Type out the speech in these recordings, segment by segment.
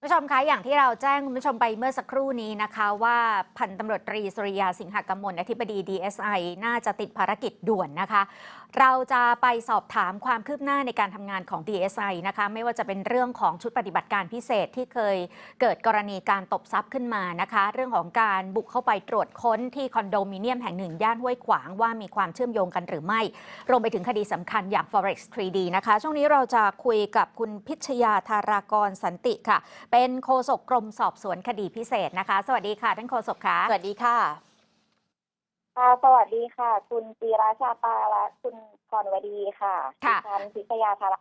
คุณผู้ชมคะอย่างที่เราแจ้งคุณผู้ชมไปเมื่อสักครู่นี้นะคะ ว่าพันตำรวจตรีสุริยาสิงหกมลอธิบดี DSI น่าจะติดภารกิจด่วนนะคะ เราจะไปสอบถามความคืบหน้าในการทำงานของ DSI นะคะ ไม่ว่าจะเป็นเรื่องของชุดปฏิบัติการพิเศษที่เคยเกิดกรณีการตบทรัพย์ขึ้นมานะคะ เรื่องของการบุกเข้าไปตรวจค้นที่คอนโดมิเนียมแห่งหนึ่งย่านห้วยขวางว่ามีความเชื่อมโยงกันหรือไม่ รวมไปถึงคดีสำคัญอย่าง Forex 3D นะคะช่วงนี้เราจะคุยกับคุณพิชยาธารากรสันติค่ะเป็นโฆษกกรมสอบสวนคดีพิเศษนะคะ สวัสดีค่ะท่านโฆษกคะสวัสดีค่ะค่ะสวัสดีค่ะ คุณจีราชาปาและคุณกรวดีค่ะค่ะดิฉันพิชยาธารา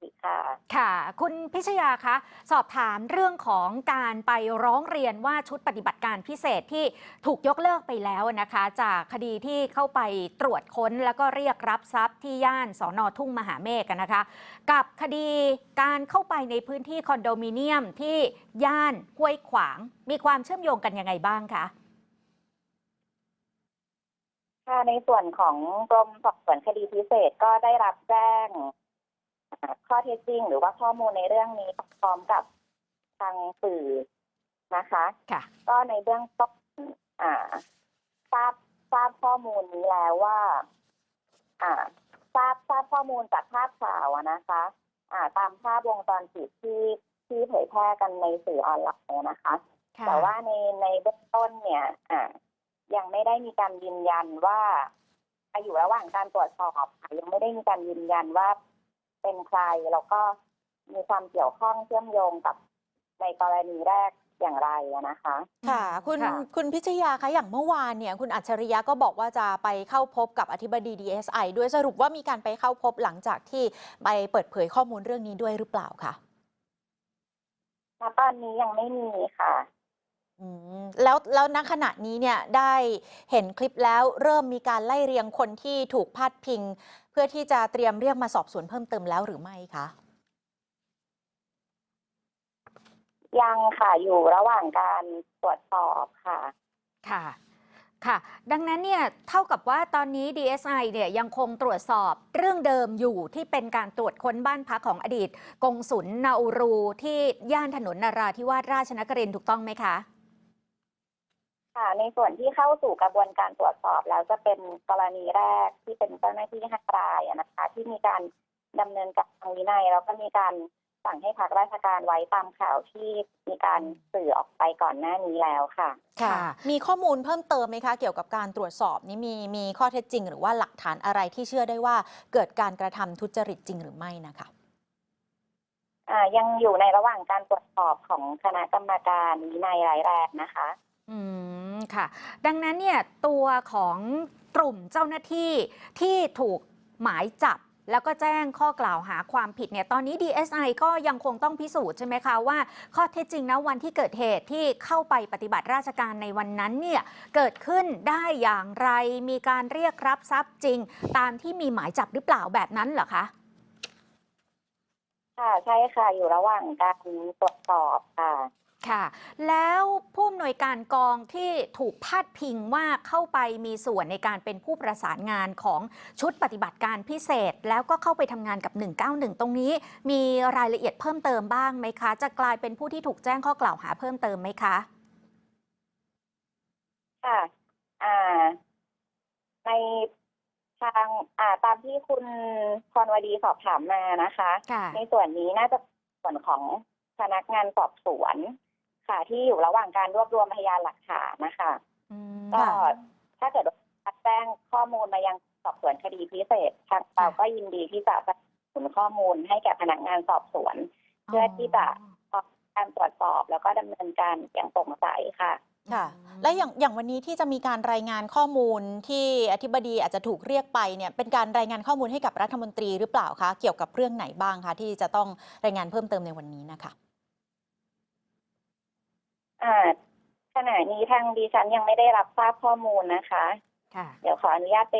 ศิค่ะค่ะ คุณพิชยาคะ สอบถามเรื่องของการไปร้องเรียนว่าชุดปฏิบัติการพิเศษที่ถูกยกเลิกไปแล้วนะคะ จากคดีที่เข้าไปตรวจค้นแล้วก็เรียกรับทรัพย์ที่ย่านสอนอทุ่งมหาเมฆกันนะคะ กับคดีการเข้าไปในพื้นที่คอนโดมิเนียมที่ย่านห้วยขวาง มีความเชื่อมโยงกันยังไงบ้างคะค่ะในส่วนของกรมสอบสวนคดีพิเศษก็ได้รับแจ้งอ่า ข้อเท็จจริง หรือว่าข้อมูลในเรื่องนี้พร้อมกับทางสื่อนะคะค่ะก็ในเบื้องต้นอ่า ทราบทราบข้อมูลนี้แล้วว่า อ่า ทราบทราบข้อมูลจากภาพข่าวอะนะคะ อ่า ตามภาพวงจรปิดที่ที่เผยแพร่กันในสื่อออนไลน์นะคะ แต่ว่าในในเบื้องต้นเนี่ย อ่า ยังไม่ได้มีการยืนยันว่าอะอยู่ระหว่างการตรวจสอบค่ะยังไม่ได้มีการยืนยันว่า เป็นใครแล้วก็มีความเกี่ยวข้องเชื่อมโยงกับในกรณีแรกอย่างไรอะนะคะ ค่ะ คุณค่ะคุณพิชยาคะอย่างเมื่อวานเนี่ย คุณอัจฉริยะก็บอกว่าจะไปเข้าพบกับอธิบดี DSI ด้วยสรุปว่ามีการไปเข้าพบหลังจากที่ไปเปิดเผยข้อมูลเรื่องนี้ด้วยหรือเปล่าคะณตอนนี้ยังไม่มีค่ะอืม แล้วแล้วณขณะนี้เนี่ยได้เห็นคลิปแล้วเริ่มมีการไล่เรียงคนที่ถูกพาดพิง เพื่อที่จะเตรียมเรียกมาสอบสวนเพิ่มเติมแล้วหรือไม่คะยังค่ะอยู่ระหว่างการตรวจสอบค่ะ ค่ะ ค่ะ ดังนั้นเนี่ยเท่ากับว่าตอนนี้ DSI เนี่ยยังคงตรวจสอบเรื่องเดิมอยู่ที่เป็นการตรวจค้นบ้านพักของอดีต กงสุลนาอูรูที่ย่านถนนนาราธิวาสราชนครินทร์ถูกต้องไหมคะ ค่ะในส่วนที่เข้าสู่กระบวนการตรวจสอบแล้วจะเป็นกรณีแรกที่เป็นเจ้าหน้าที่ห้ารายอะนะคะ ที่มีการดำเนินการทางวินัยแล้วก็มีการสั่งให้พักราชการไว้ตามข่าวที่มีการสื่อออกไปก่อนหน้านี้แล้วค่ะ ค่ะ มีข้อมูลเพิ่มเติมไหมคะ เกี่ยวกับการตรวจสอบนี้มีมีข้อเท็จจริง หรือว่าหลักฐานอะไรที่เชื่อได้ว่าเกิดการกระทำทุจริตจริงหรือไม่นะคะอ่ายังอยู่ในระหว่างการตรวจสอบของคณะกรรมการวินัยรายแรกนะคะ อืม ค่ะ ดังนั้นเนี่ยตัวของกลุ่มเจ้าหน้าที่ที่ถูกหมายจับแล้วก็แจ้งข้อกล่าวหาความผิดเนี่ยตอนนี้ DSI ก็ยังคงต้องพิสูจน์ใช่ไหมคะว่า ข้อเท็จจริงนะวันที่เกิดเหตุที่เข้าไปปฏิบัติราชการในวันนั้นเนี่ยเกิดขึ้นได้อย่างไรมีการเรียกรับทรัพย์จริง ตามที่มีหมายจับหรือเปล่าแบบนั้นเหรอคะค่ะใช่ค่ะอยู่ระหว่างการตรวจสอบค่ะ ค่ะ แล้วผู้อำนวยการกองที่ถูกพาดพิงว่าเข้าไปมีส่วนในการเป็นผู้ประสานงานของชุดปฏิบัติการพิเศษ แล้วก็เข้าไปทำงานกับ 191 ตรงนี้ มีรายละเอียดเพิ่มเติมบ้างไหมคะ จะกลายเป็นผู้ที่ถูกแจ้งข้อกล่าวหาเพิ่มเติมไหมคะค่ะอ่าในทางอ่าตามที่คุณพรวดีสอบถามมานะคะค่ะในส่วนนี้น่าจะเป็นส่วนของพนักงานสอบสวน ค่ะ ที่อยู่ระหว่างการรวบรวมพยานหลักฐานนะคะอืมก็ค่ะถ้าเกิดว่าแจ้งข้อมูลมายังสอบสวนคดีพิเศษทางเราก็ยินดีที่จะสนับสนุนข้อมูลให้แก่พนักงานสอบสวน เพื่อที่จะการตรวจสอบแล้วก็ดำเนินการอย่างโปร่งใสค่ะค่ะ และอย่างอย่างวันนี้ที่จะมีการรายงานข้อมูลที่อธิบดีอาจจะถูกเรียกไปเนี่ยเป็นการรายงานข้อมูลให้กับรัฐมนตรีหรือเปล่าคะเกี่ยวกับเรื่องไหนบ้างคะที่จะต้องรายงานเพิ่มเติมในวันนี้นะคะอ่า ขณะนี้ทางดิฉันยังไม่ได้รับทราบข้อมูลนะคะ ค่ะ เดี๋ยวขออนุญาตไป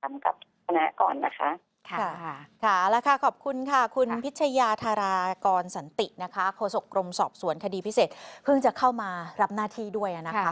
ถามกับคณะก่อนนะคะค่ะค่ะ ค่ะ แล้วค่ะ ขอบคุณค่ะ คุณค่ะ พิชยาธารากรสันตินะคะ โฆษกกรมสอบสวนคดีพิเศษ เพิ่งจะเข้ามารับหน้าที่ด้วยนะคะค่ะ